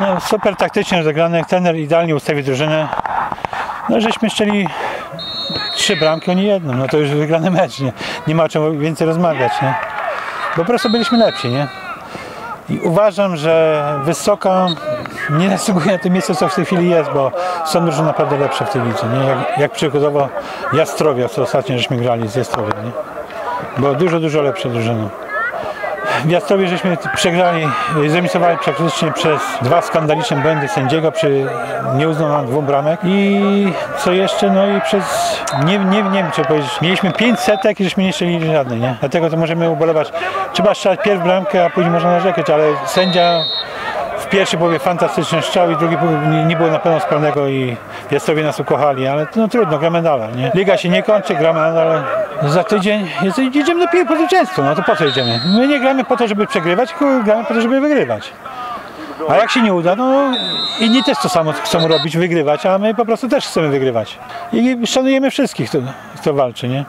No, super taktycznie rozegrane, trener idealnie ustawił drużynę. No żeśmy szczeli trzy bramki, oni jedną, no to już wygrany mecz, nie? Nie ma o czym więcej rozmawiać, nie? Po prostu byliśmy lepsi, nie? I uważam, że Wysoka nie zasługuje na to miejsce, co w tej chwili jest, bo są drużyny naprawdę lepsze w tej lidze, nie? Jak, jak przykładowo Jastrowia, co ostatnio żeśmy grali z Jastrowiem, nie? Bo dużo, dużo lepsze drużyny. W Jastrowie żeśmy przegrali, zremisowali praktycznie przez dwa skandaliczne błędy sędziego przy nie uznanym dwóch bramek i co jeszcze, no i przez, nie, nie, nie wiem co powiedzieć, mieliśmy pięć setek i żeśmy nie strzelili żadnej, nie? Dlatego to możemy ubolewać. Trzeba strzelać pierw bramkę, a później można narzekać, ale sędzia w pierwszej połowie fantastyczny strzał i drugi nie, było na pewno sprawnego i Jastrowie nas ukochali, ale no trudno, gramy dalej, nie? Liga się nie kończy, gramy nadal. Za tydzień idziemy do po zwycięstwo, no to po co idziemy? My nie gramy po to, żeby przegrywać, tylko gramy po to, żeby wygrywać. A jak się nie uda, no inni też to samo chcą robić, wygrywać, a my po prostu też chcemy wygrywać. I szanujemy wszystkich, kto, kto walczy, nie?